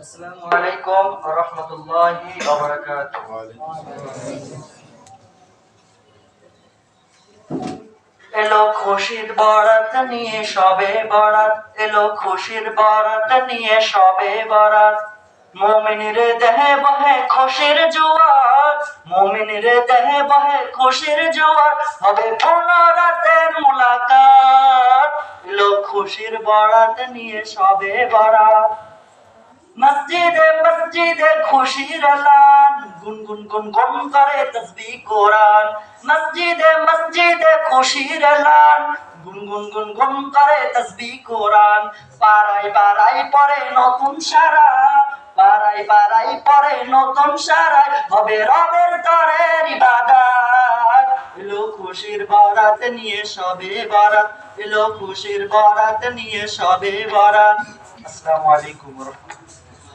আসসালামু এলো খুশির বরাত নিয়ে সবে বরাত, এলো খুশির বরাত নিয়ে সবে বরাত। মুমিনের দেহে বহে খুশির জোয়ার, মুমিনের দেহে বহে খুশির জোয়ার। হবে পুনরাতের মুলাকাত। খুশির বরাত নিয়ে সবে বরাত। মসজিদে মসজিদে খুশির লান। গুনগুন গুন গুন করে তসবিহ কোরআন। মসজিদে মসজিদে খুশির লান। গুনগুন গুন গুন করে তসবিহ কোরআন। পাড়ায় পাড়ায় পরে নতুন সারা। পাড়ায় পাড়ায় পরে নতুন সারায় হবে রবের ইবাদত। এলো খুশির বারাত নিয়ে সবে বারাত। এলো খুশির বারাত নিয়ে সবে বারাত। আসসালামু আলাইকুম রাহমাতুল্লাহ।